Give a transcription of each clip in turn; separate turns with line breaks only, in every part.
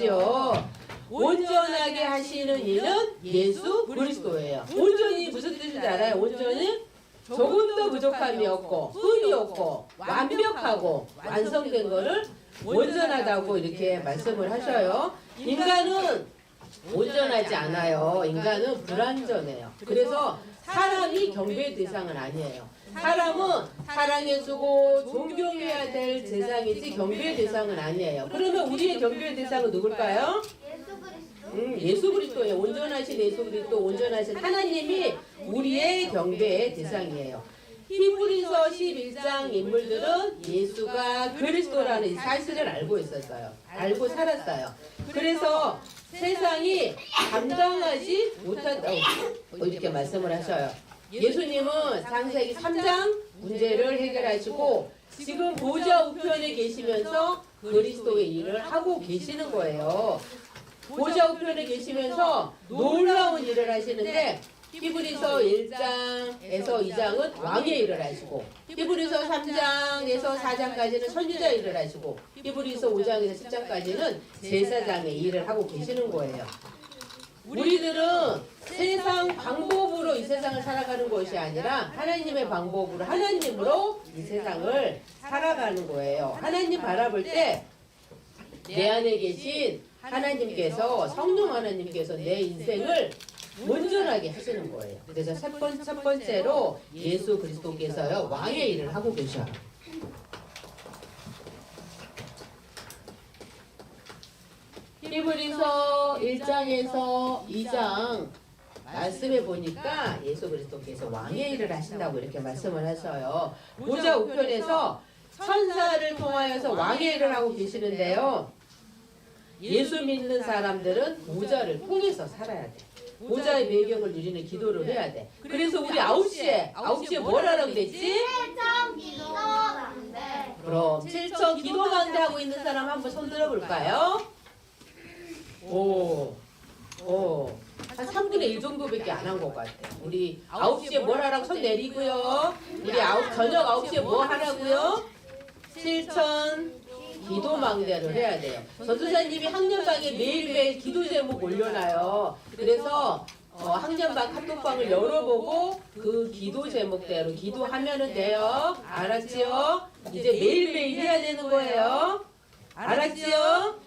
있지요. 온전하게 하시는 이는 예수 그리스도예요. 온전히 무슨 뜻인지 알아요? 온전히 조금도 부족함이 없고 흠이 없고 완벽하고 완성된 거를 온전하다고 이렇게 말씀을 하셔요. 인간은 온전하지 않아요. 인간은 불완전해요. 그래서 사람이 경배 대상은 아니에요. 사람은 사랑해주고 존경해야 될 대상이지 경배 대상은 아니에요. 그러면 우리의 경배 대상은 누굴까요? 음, 예수 그리스도예요. 온전하신 예수 그리스도, 온전하신 하나님이 우리의 경배의 대상이에요. 히브리서 11장 인물들은 예수가 그리스도라는 이 사실을 알고 있었어요. 알고 살았어요. 그래서 세상이 감당하지 못한다고 이렇게 말씀을 하셔요. 예수님은 창세기 3장 문제를 해결하시고 지금 보좌 우편에 계시면서 그리스도의 일을 하고 계시는 거예요. 보좌 우편에 계시면서 놀라운 일을 하시는데 히브리서 1장에서 2장은 왕의 일을 하시고 히브리서 3장에서 4장까지는 선지자 일을 하시고 히브리서 5장에서 10장까지는 제사장의 일을 하고 계시는 거예요. 우리들은 세상 방법으로 이 세상을 살아가는 것이 아니라 하나님의 방법으로 하나님으로 이 세상을 살아가는 거예요. 하나님 바라볼 때 내 안에 계신 하나님께서 성령 하나님께서 내 인생을 온전하게 하시는 거예요. 그래서 첫, 번째로 예수 그리스도께서요 왕의 일을 하고 계셔요. 히브리서 1장에서 2장 말씀해 보니까 예수 그리스도께서 왕의 일을 하신다고 이렇게 말씀을 하셔요. 보좌 우편에서 천사를 통하여서 왕의 일을 하고 계시는데요. 예수 믿는 사람들은 보좌를 통해서 살아야 돼. 보좌의 배경을 누리는 기도를 해야 돼. 그래서 우리 9시에 9시에 뭘 하라고?
일정 기도 강대.
그럼 7천 기도 강대 하고 있는 사람 한번 손 들어볼까요? 오, 오, 한 3분의 1 정도밖에 안 한 것 같아요. 우리 9시에 뭘 하라고 손 내리고요. 우리 아홉, 저녁 9시에 뭐 하라고요? 7천 기도 망대를 해야 돼요. 전도사님이 학년방에 매일매일 기도 제목 올려놔요. 그래서 어, 학년방 카톡방을 열어보고 그 기도 제목대로 기도하면은 돼요. 알았지요? 이제 매일매일 해야 되는 거예요. 알았지요?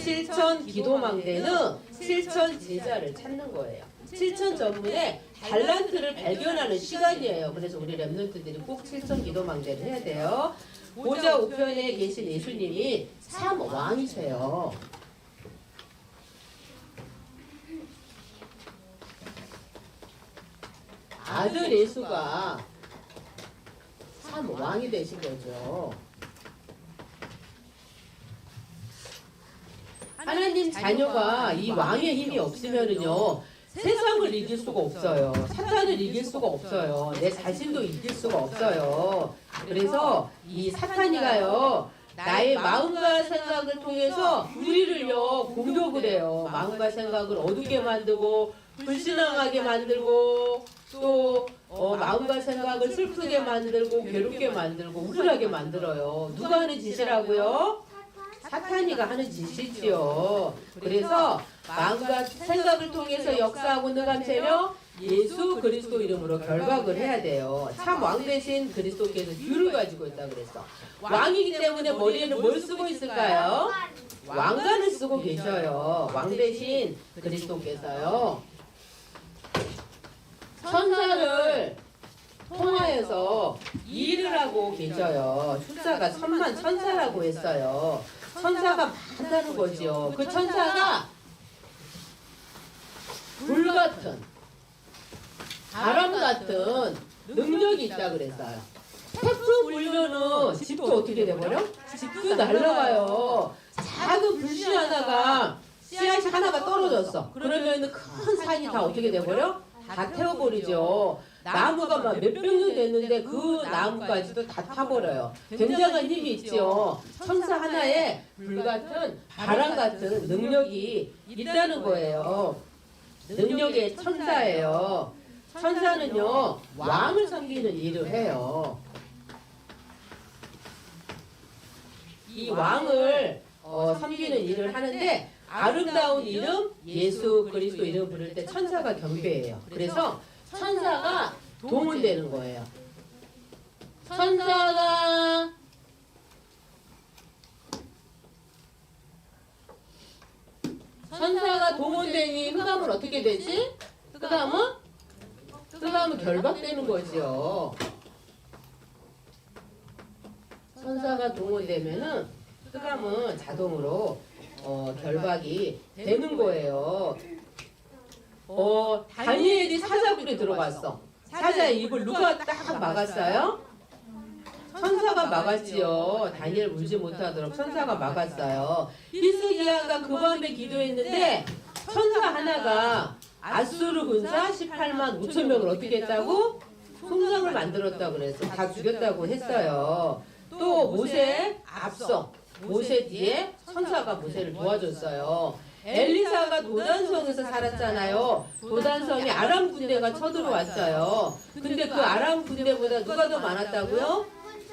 실천 기도망대는 실천 제자를 찾는 거예요. 실천 전문에 달란트를 발견하는 시간이에요. 그래서 우리 랩런트들이 꼭 실천 기도망대를 해야 돼요. 보좌 우편에 계신 예수님이 참 왕이세요. 아들 예수가 참 왕이 되신 거죠. 하나님 자녀가 이 왕의 힘이 없으면은요 세상을 이길 수가 없어요. 사탄을 이길 수가 없어요. 내 자신도 이길 수가 없어요. 그래서 이 사탄이가요 나의 마음과 생각을 통해서 우리를요 공격을 해요. 마음과 생각을 어둡게 만들고 불신앙하게 만들고 또 어, 마음과 생각을 슬프게 만들고 괴롭게 만들고 우울하게 만들어요. 누가 하는 짓이라고요? 사탄이가 하는 짓이지요. 그래서 마음과 생각을 통해서 역사하고 능함체며 예수 그리스도 이름으로 결박을 해야 돼요. 참 왕 대신 그리스도께서 귤을 가지고 있다 그랬어. 왕이기 때문에 머리에는 뭘 쓰고 있을까요? 왕관을 쓰고 계셔요. 왕 대신 그리스도께서요. 천사를 통하여서 일을 하고 계셔요. 숫자가 천만 천사라고 했어요. 천사가 많다는 거지요. 그 천사가 불 같은 바람 같은 능력이 있다 그랬어요. 태풍 불면은 집도 어떻게 돼버려? 집도 날라가요. 작은 불씨 하나가 씨앗이 하나가 떨어졌어. 그러면 큰 산이 다 어떻게 돼버려? 다 태워버리죠. 나무가 막 몇백 년 됐는데 그 나무까지도 다 타버려요. 굉장한 힘이 있죠. 천사 하나에 불 같은 바람 같은 능력이 있다는 거예요. 능력의 천사예요. 천사는요 왕을 섬기는 일을 해요. 이 왕을 어, 섬기는 일을 하는데 아름다운 이름 예수 그리스도 이름 부를 때 천사가 경배해요. 그래서 천사가 동원되는 거예요. 천사가 천사가 동원되니 흑암은 어떻게 되지? 흑암은 흑암은 결박되는 거죠. 천사가 동원되면은 흑암은 자동으로 어, 결박이 되는 거예요. 어, 다니엘이 사자굴에 들어갔어. 사자의 입을 누가 딱 막았어요? 천사가 막았지요. 다니엘 울지 못하도록 천사가 막았어요. 히스기야가 그 밤에 기도했는데 천사 하나가 아수르 군사 18만 5천 명을 어떻게 했다고? 송장을 만들었다고 그랬어. 다 죽였다고 했어요. 또 모세 앞서 모세 뒤에 천사가 모세를 도와줬어요. 엘리사가 도단성에서 살았잖아요. 도단성에 아람 군대가 쳐들어왔어요. 근데 그 아람 군대보다 누가 더 많았다고요?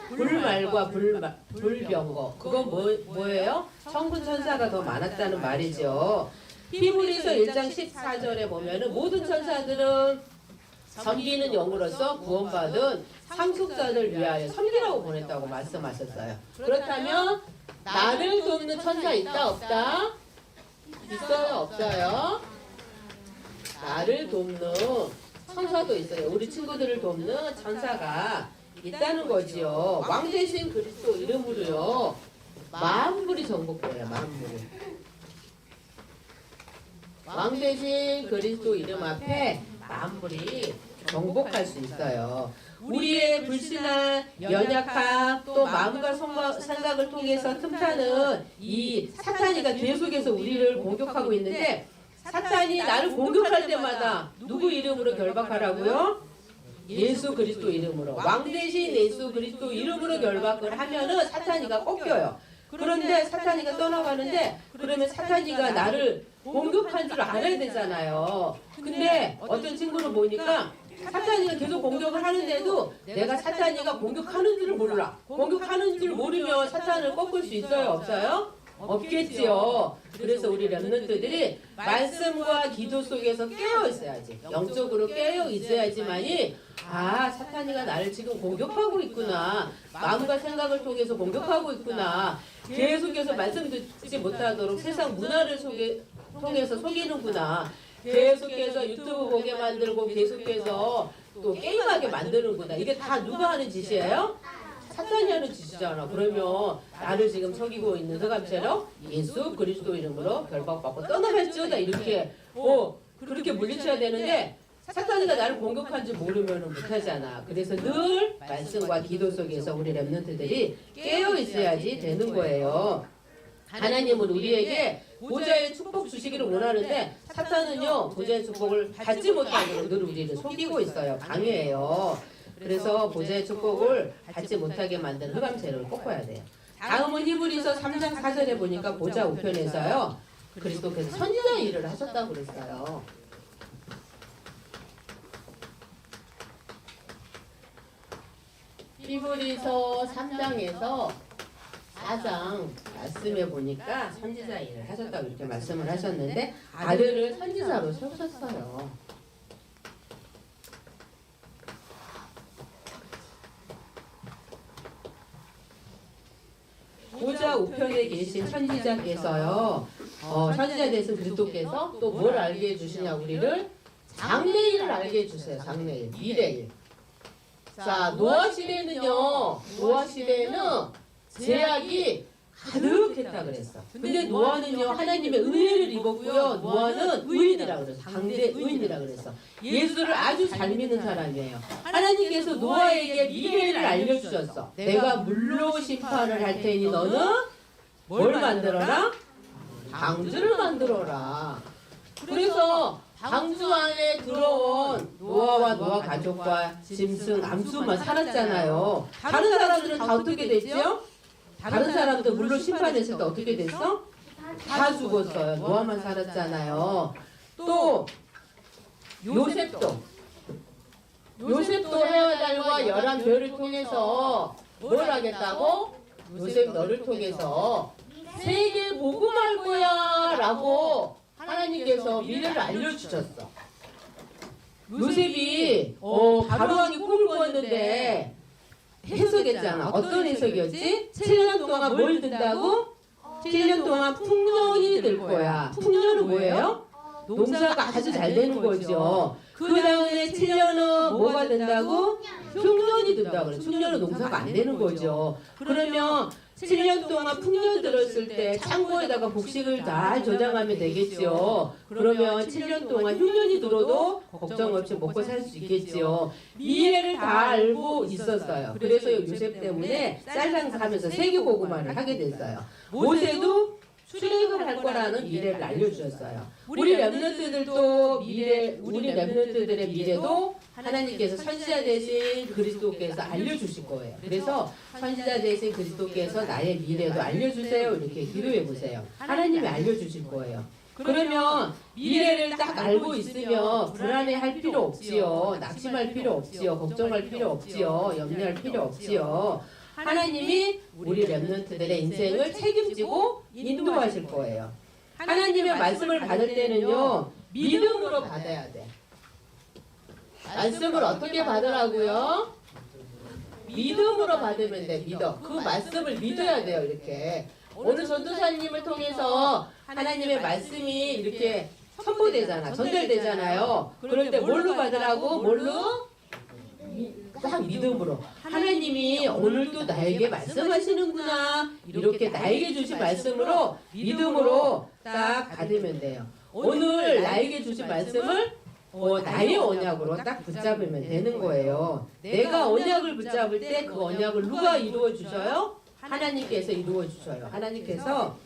불말과 불마, 불병거. 그건 뭐, 뭐예요? 천군 천사가 더 많았다는 말이죠. 히브리서 1장 14절에 보면은 모든 천사들은 섬기는 영으로서 구원받은 상속자들 위하여 섬기라고 보냈다고 말씀하셨어요. 그렇다면 나를 돕는 천사 있다 없다? 있어요 없어요? 나를 돕는 천사도 있어요. 우리 친구들을 돕는 천사가 있다는 거지요. 왕 대신 그리스도 이름으로요. 만물이 정복돼요. 만물이. 왕 대신 그리스도 이름 앞에 만물이 정복할 수 있어요. 우리의 불신한 연약함 또 마음과 생각을 통해서 틈타는 이 사탄이가 계속해서 우리를 공격하고 있는데 사탄이 나를 공격할 때마다 누구 이름으로 결박하라고요? 예수 그리스도 이름으로 왕 대신 예수 그리스도 이름으로 결박을 하면은 사탄이가 꺾여요. 그런데 사탄이가 떠나가는데 그러면 사탄이가 나를 공격한 줄 알아야 되잖아요. 근데 어떤 친구를 보니까 사탄이가 계속 공격을 하는데도 내가 사탄이가 공격하는 줄을 몰라. 공격하는 줄 모르면 사탄을 꺾을 수 있어요? 없어요? 없겠지요. 그래서 우리 랩런트들이 말씀과 기도 속에서 깨어 있어야지. 영적으로 깨어 있어야지만이 아 사탄이가 나를 지금 공격하고 있구나. 마음과 생각을 통해서 공격하고 있구나. 계속해서 말씀 듣지 못하도록 세상 문화를 속에, 통해서 속이는구나. 계속해서 유튜브 보게 만들고 계속해서 또 게임하게 만드는구나. 이게 다 누가 하는 짓이에요? 사탄이 하는 짓이잖아. 그러면 나를 지금 속이고 있는 흑암체로 예수 그리스도 이름으로 결박받고 떠나갈지어다 이렇게 어 그렇게 물리쳐야 되는데 사탄이가 나를 공격한지 모르면 못하잖아. 그래서 늘 말씀과 기도 속에서 우리 랩런트들이 깨어 있어야지 되는 거예요. 하나님은 우리에게 보좌의 축복 주시기를 원하는데 사탄은요 보좌의 축복을 받지 못하도록 늘 우리를 속이고 있어요. 방해해요. 그래서 보좌의 축복을 받지 못하게 만드는 흑암체를 꺾어야 돼요. 다음은 히브리서 3장 4절에 보니까 보좌 우편에서요. 그리스도께서 선지자 일을 하셨다고 그랬어요. 히브리서 3장에서 4장 말씀해 보니까 선지자 일을 하셨다고 이렇게 말씀을 하셨는데 아들을 선지자로 세우셨어요. 보좌 우편에 계신 선지자께서요. 어, 선지자 되신 그리스도께서 또 뭘 알게 해주시냐 우리를 장래일을 알게 해주세요. 장래일, 미래일. 자 노아 시대는요. 노아 시대는 제약이 가득했다 그랬어. 근데 노아는요 하나님의 은혜를 입었고요. 노아는 의인이라 그랬어. 강대 의인이라 그랬어. 예수를 아주 잘 믿는 사람이에요. 하나님께서 노아에게 미래를 알려주셨어. 내가 물로 심판을 할 테니 너는 뭘 만들어라? 방주를 만들어라. 그래서 방주 안에 들어온 노아와 노아 가족과 짐승, 암수만 살았잖아요. 다른 사람들은 다 어떻게 됐죠? 다른 사람들 물로 심판했을 때 어떻게 됐어? 다 죽었어요. 노아만 살았잖아요. 또 요셉도 요셉도 해와 달과 열한 별을 통해서 뭘 하겠다고? 요셉 너를 통해서 세계 복음할 거야 라고 하나님께서 미래를 알려주셨어. 요셉이 어, 바로왕이 꿈을 꾸었는데 해석했잖아. 어떤 해석이었지? 7년 동안 뭘 든다고? 7년 동안 풍년이 들 거야. 풍년은 뭐예요? 농사가 아주 잘 되는 거죠. 그 다음에 7년은 뭐가 된다고? 흉년이 든다고 그래. 흉년은 농사가 안 되는 거죠. 그러면 7년 동안 풍년 들었을 때 창고에다가 곡식을 잘 저장하면 되겠죠. 그러면 7년 동안 흉년이 들어도 걱정 없이 먹고 살 수 있겠죠. 미래를 다 알고 있었어요. 그래서 요셉 때문에 쌀장사하면서 세계고구마를 하게 됐어요. 모세도 출애굽을 할 거라는 미래를 알려주셨어요. 우리 랩런트들도 미래, 우리 랩런트들의 미래도 하나님께서 선지자 대신 그리스도께서 알려주실 거예요. 그래서 선지자 대신 그리스도께서 나의 미래도 알려주세요. 이렇게 기도해 보세요. 하나님이 알려주실 거예요. 그러면 미래를 딱 알고 있으면 불안해할 필요 없지요. 낙심할 필요 없지요. 걱정할 필요 없지요. 염려할 필요 없지요. 하나님이 우리 랩런트들의 인생을 책임지고 인도하실 거예요. 하나님의 말씀을 받을 때는요, 믿음으로 받아야 돼. 말씀을 어떻게 받으라고요? 믿음으로 받으면 돼, 믿어. 그 말씀을 믿어야 돼요, 이렇게. 오늘 전도사님을 통해서 하나님의 말씀이 이렇게 선포되잖아, 전달되잖아요. 그럴 때 뭘로 받으라고? 뭘로? 딱 믿음으로 하나님이 오늘도 나에게 말씀하시는구나 이렇게 나에게 주신 말씀으로 믿음으로 딱 받으면 돼요. 오늘 나에게 주신 말씀을 어, 나의 언약으로 딱 붙잡으면 되는 거예요. 내가 언약을 붙잡을 때 그 언약을 누가 이루어 주셔요? 하나님께서 이루어 주셔요. 하나님께서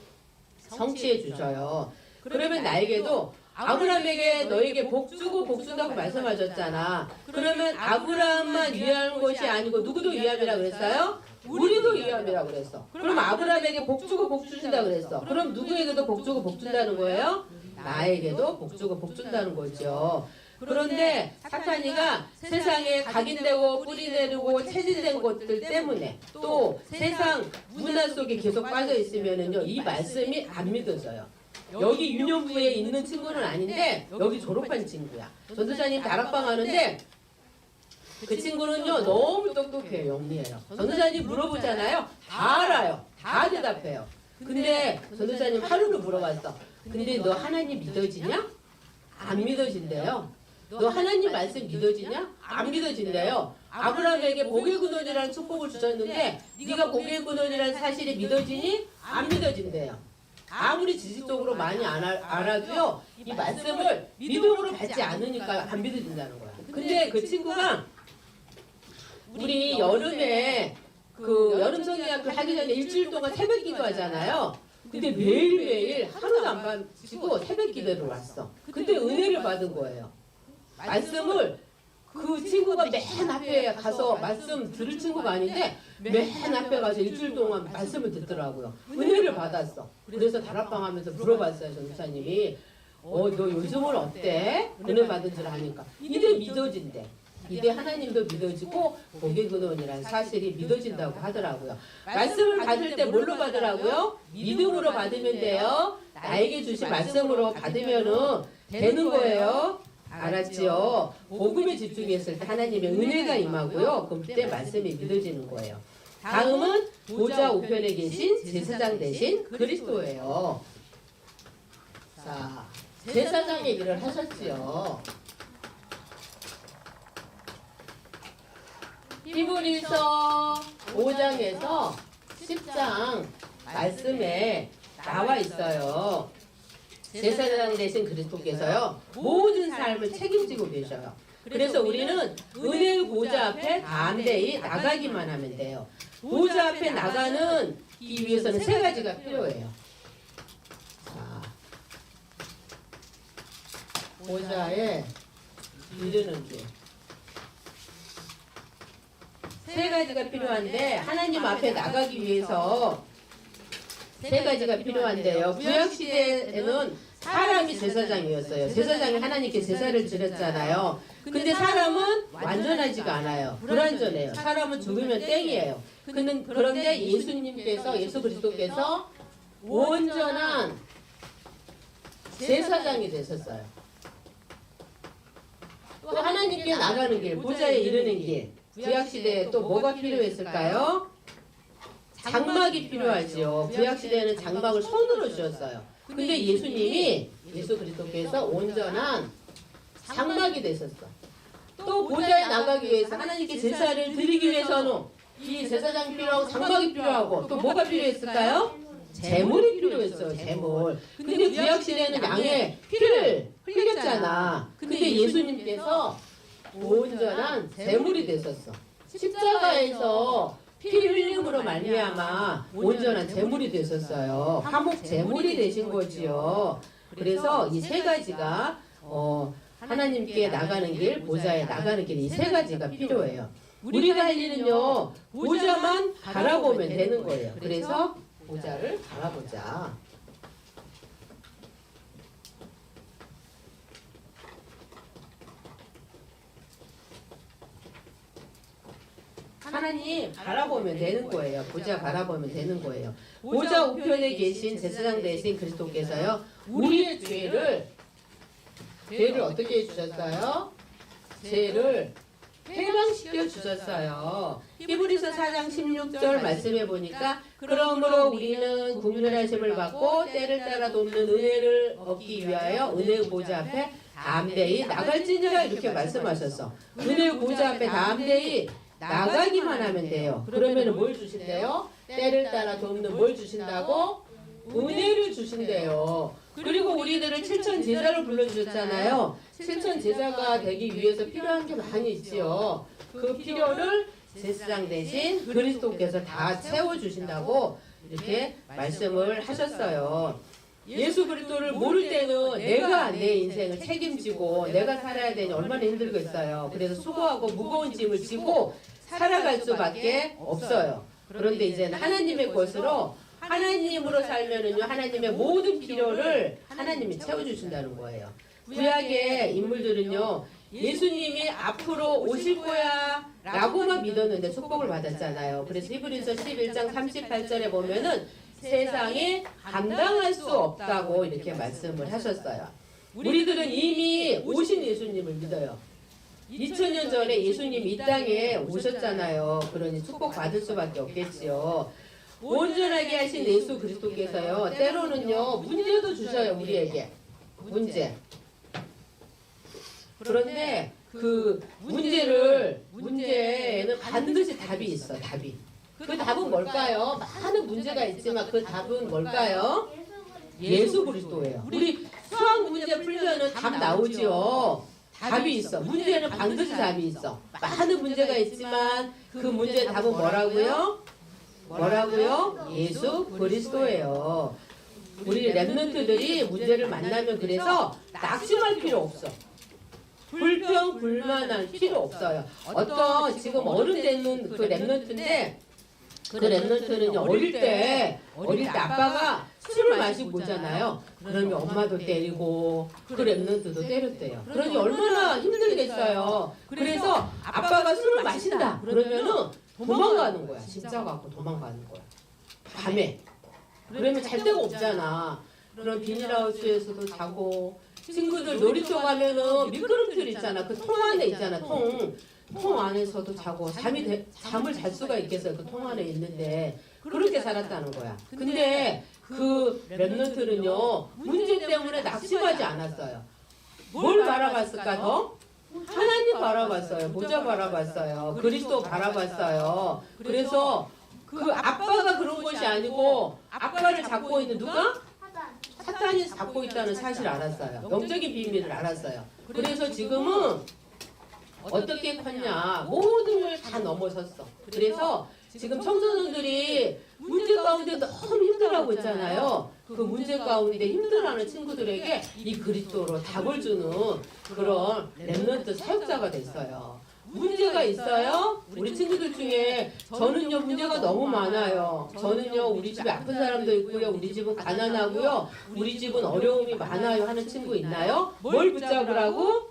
성취해 주셔요. 그러면 나에게도 아브라함에게 너에게 복 주고 복 준다고 말씀하셨잖아. 그러면 아브라함만 위한 것이 아니고 누구도 위함이라 그랬어요? 우리도 위함이라 그랬어. 그럼 아브라함에게 복 주고 복 주신다 그랬어. 그럼 누구에게도 복 주고 복 준다는 거예요? 나에게도 복 주고 복 준다는 거죠. 그런데 사탄이가 세상에 각인되고 뿌리내리고 체질된 것들 때문에 또 세상 문화 속에 계속 빠져 있으면은요 이 말씀이 안 믿어져요. 여기 유년부에 있는 친구는 아닌데 여기 졸업한 친구야. 전도사님 다락방 하는데 그 친구는요 너무 똑똑해요 영리해요. 전도사님 물어보잖아요 다 알아요 다 대답해요. 근데 전도사님 하루를 물어봤어. 근데 너 하나님 믿어지냐? 안 믿어진대요. 너 하나님 말씀 믿어지냐? 안 믿어진대요. 아브라함에게 복의 근원이라는 축복을 주셨는데 네가 복의 근원이라는 사실이 믿어지니? 안 믿어진대요. 아무리 지식적으로 많이 알아도요 이 말씀을 믿음으로 받지 않으니까 안 믿어진다는 거야. 근데 그 친구가 우리 여름에 그 여름 성경학교 하기 전에 일주일 동안 새벽 기도하잖아요. 근데 매일매일 하루도 안 빠지고 새벽 기도를 왔어. 근데 은혜를 받은 거예요. 말씀을 그 친구가 맨 앞에 가서 말씀 들을 친구가 아닌데 맨 앞에 가서 일주일 동안 말씀을 듣더라고요. 은혜를 받았어. 그래서 다락방 하면서 물어봤어요, 전도사님이. 어, 너 요즘은 어때? 은혜 받은 줄 아니까. 이제 믿어진대. 이제 하나님도 믿어지고 복의 근원이라는 사실이 믿어진다고 하더라고요. 말씀을 받을 때 뭘로 받으라고요? 믿음으로 받으면 돼요. 나에게 주신 말씀으로 받으면은 되는 거예요. 알았지요? 복음에 집중했을 때 하나님의 은혜가 임하고요. 그럼 그때 말씀이 믿어지는 거예요. 다음은 보좌 우편에 계신 제사장 대신 그리스도예요. 자, 제사장의 일을 하셨지요. 히브리서 5장에서 10장 말씀에 나와 있어요. 제사장 대신 그리스도께서요 모든 삶을 책임지고 계셔요. 그래서 우리는 은혜의 보좌 앞에 담대히 나가기만 하면 돼요. 보좌 앞에 나가는 이 위해서는 세 가지가 필요해요. 자, 보좌에 이르는 길. 세 가지가 필요한데 하나님 앞에 나가기 위해서 세 가지가 필요한데요. 구약 시대에는 사람이 제사장이었어요. 제사장이 하나님께 제사를 드렸잖아요. 근데 사람은 완전하지가 않아요. 불완전해요. 사람은 죽으면 땡이에요. 그런데 예수님께서 예수 그리스도께서 온전한 제사장이 되셨어요. 또 하나님께 나가는 길, 보좌에 이르는 길. 구약 시대에 또 뭐가 필요했을까요? 장막이 필요하지요. 구약 시대에는 장막을 손으로 주었어요. 근데 예수님이 예수 그리스도께서 온전한 장막이 되셨어. 또 보좌에 나가기 위해서 하나님께 제사를 드리기 위해서는 이 제사장이 필요하고 장막이 필요하고 또 뭐가 필요했을까요? 재물이 필요했어요. 재물. 근데 구약 시대에는 양의 피를 흘렸잖아. 근데 예수님께서 온전한 재물이 되셨어. 십자가에서 피 흘림으로 말미암아 온전한 재물이 되셨어요. 화목 재물이 되신 거지요. 그래서 이 세 가지가 어, 하나님께 나가는 길, 보좌에 나가는 길 이 세 가지가 필요해요. 우리가 할 일은요 보좌만 바라보면 되는 거예요. 그래서 보좌를 바라보자. 하나님 바라보면 되는 거예요. 보좌 바라보면 되는 거예요. 보좌 우편에 계신 제사장 대신 그리스도께서요 우리의 죄를 죄를 어떻게 해주셨어요? 죄를 해방시켜 주셨어요. 히브리서 4장 16절 말씀해 보니까 그러므로 우리는 국률하심을 받고 때를 따라 돕는 은혜를 얻기 위하여 은혜의 보좌 앞에 담대히 나갈지니라 이렇게 말씀하셨어. 은혜의 보좌 앞에 담대히 나가기만 하면 돼요. 그러면 뭘 주신대요? 때를 따라 돕는 뭘 주신다고? 은혜를 주신대요. 그리고 우리들을 칠천 제자로 불러주셨잖아요. 칠천 제자가 되기 위해서 필요한 게 많이 있지요. 그 필요를 제사장 대신 그리스도께서 다 채워주신다고 이렇게 말씀을 하셨어요. 예수 그리스도를 모를 때는 내가 내 인생을 책임지고 내가 살아야 되니 얼마나 힘들겠어요. 그래서 수고하고 무거운 짐을 지고 살아갈 수밖에 없어요. 그런데 이제는 하나님의 것으로 하나님으로 살면은요 하나님의 모든 필요를 하나님이 채워주신다는 거예요. 구약의 인물들은요 예수님이 앞으로 오실 거야 라고만 믿었는데 축복을 받았잖아요. 그래서 히브리서 11장 38절에 보면은 세상에 감당할 수 없다고 이렇게 말씀을 하셨어요. 우리들은 이미 오신 예수님을 믿어요. 2000년 전에 예수님이 이 땅에 오셨잖아요. 그러니 축복 받을 수밖에 없겠지요. 온전하게 하신 예수 그리스도께서요. 때로는요 문제도 주셔요 우리에게 문제. 그런데 그 문제를 문제에는 반드시 답이 있어 답이. 그 답은 뭘까요? 많은 문제가 있지만 그 답은 뭘까요? 예수 그리스도예요. 우리 수학 문제 풀면은 답 나오지요. 답이 있어. 문제는 반드시 답이 있어. 많은 문제가 있지만 그 문제의 답은 뭐라고요? 뭐라고요? 예수 그리스도예요. 우리 랩런트들이 문제를 만나면 그래서 낙심할 필요 없어. 불평 불만할 필요 없어요. 어떤 지금 어른 되는 그 랩런트인데 그 랩런트는 어릴 때 어릴 때 아빠가 술을 마시고 오잖아요. 그러면 엄마도 때리고 그 랩런트도 때렸대요. 그러니 얼마나 힘들겠어요. 그래서 아빠가 술을 마신다. 그러면은 도망가는 거야. 진짜 갖고 도망가는 거야. 밤에. 그러면 잘 데가 없잖아. 그럼 비닐하우스에서도 자고 친구들 놀이터 가면은 미끄럼틀 있잖아. 그 통 안에 있잖아. 통. 통 안에서도 자고 잠이 되- 잠을 잘 수가 있겠어요. 그 통 안에 있는데 그렇게 살았다는 거야. 근데 그 랩런트는요 문제 때문에 낙심하지 않았어요. 뭘 바라봤을까 더? 하나님 바라봤어요. 모자 바라봤어요. 그리스도 바라봤어요. 그래서 그 아빠가 그런 것이 아니고 아빠를 잡고 있는 누가? 사탄이 잡고 있다는 사실을 알았어요. 영적인 비밀을 알았어요. 그래서 지금은 어떻게 컸냐 모든 걸 다 넘어섰어. 그래서 지금 청소년들이 문제 가운데 너무 힘들어하고 있잖아요. 그 문제 가운데 힘들어하는 친구들에게 이 그리스도로 답을 주는 그런 랩런트 사역자가 됐어요. 문제가 있어요? 우리 친구들 중에 저는요 문제가 너무 많아요. 저는요 우리 집에 아픈 사람도 있고요. 우리 집은 가난하고요. 우리 집은 어려움이 많아요 하는 친구 있나요? 뭘 붙잡으라고?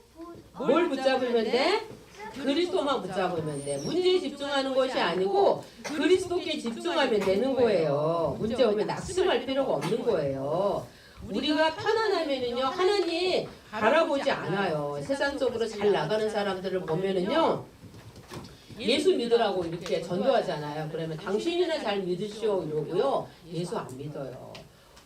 뭘 붙잡으면 돼? 그리스도만 붙잡으면 돼. 문제에 집중하는 것이 아니고 그리스도께 집중하면 되는 거예요. 문제 오면 낙심할 필요가 없는 거예요. 우리가 편안하면은요 하나님 바라보지 않아요. 세상적으로 잘 나가는 사람들을 보면은요 예수 믿으라고 이렇게 전도하잖아요. 그러면 당신이나 잘 믿으시오 이러고요. 예수 안 믿어요.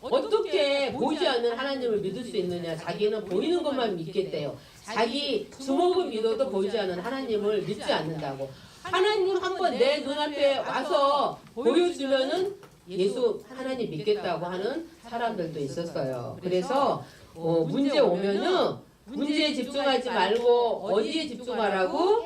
어떻게 보이지 않는 하나님을 믿을 수 있느냐? 자기는 보이는 것만 믿겠대요. 자기 주먹은 믿어도 보이지 않는 하나님을 믿지 않는다고. 하나님 한번 내 눈앞에 와서 보여주면은 예수 하나님 믿겠다고 하는 사람들도 있었어요. 그래서 어, 문제 오면은 문제에 집중하지 말고 어디에 집중하라고?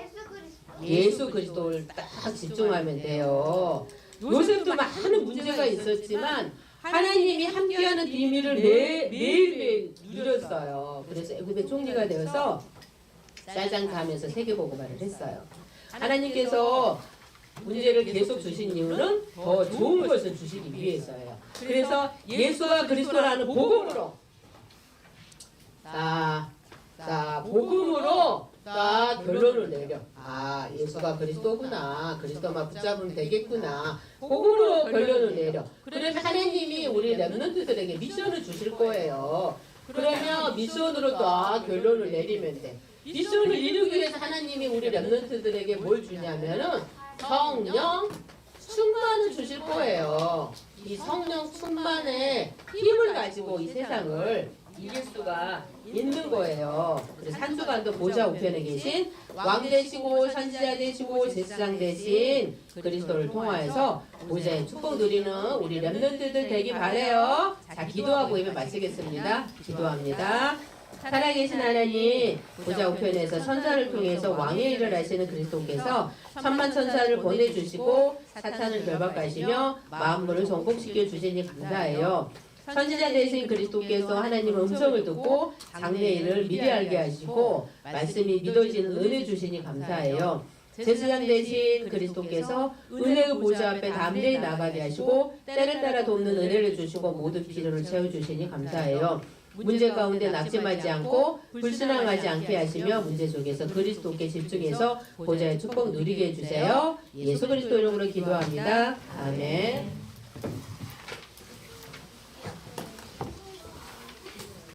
예수 그리스도를 딱 집중하면 돼요. 요셉도 많은 문제가 있었지만 하나님이 함께하는 비밀을 매, 매일매일 누렸어요. 그래서 애굽의 총리가 되어서 쌀장 가면서 세계보고말을 했어요. 하나님께서 문제를 계속 주신 이유는 더 좋은 것을 주시기 위해서예요. 그래서 예수가 그리스도라는 복음으로 자, 자 복음으로 자 결론을 내려. 아 예수가 그리스도구나. 그리스도만 붙잡으면 되겠구나. 복음으로 결론을 내려. 그러면 하나님이 우리 렘넌트들에게 미션을 주실 거예요. 그러면 미션으로 다 결론을 내리면 돼. 미션을 이루기 위해서 하나님이 우리 렘넌트들에게 뭘 주냐면은 성령 충만을 주실 거예요. 이 성령 충만의 힘을 가지고 이 세상을 이길 수가 있는 거예요. 그래서 한 주간도 보좌 우편에 계신 왕 되시고 선지자 되시고 제사장 되신 그리스도를 통하여서 보좌의 축복 누리는 우리 렘넌트들 되기 바래요. 자 기도하고 이면 마치겠습니다. 기도합니다. 살아계신 하나님 보좌 우편에서 천사를 통해서 왕의 일을 하시는 그리스도께서 천만 천사를 보내주시고 사탄을 결박하시며 마음물을 정복시켜 주시니 감사해요. 선지자 되신 그리스도께서 하나님의 음성을 듣고 장래일을 미리 알게 하시고 말씀이 믿어지는 은혜 주시니 감사해요. 제사장 되신 그리스도께서 은혜의 보좌 앞에 담대히 나가게 하시고 때를 따라 돕는 은혜를 주시고 모든 필요를 채워주시니 감사해요. 문제 가운데 낙심하지 않고 불신앙하지 않게 하시며 문제 속에서 그리스도께 집중해서 보좌의 축복 누리게 해주세요. 예수 그리스도 이름으로 기도합니다. 아멘.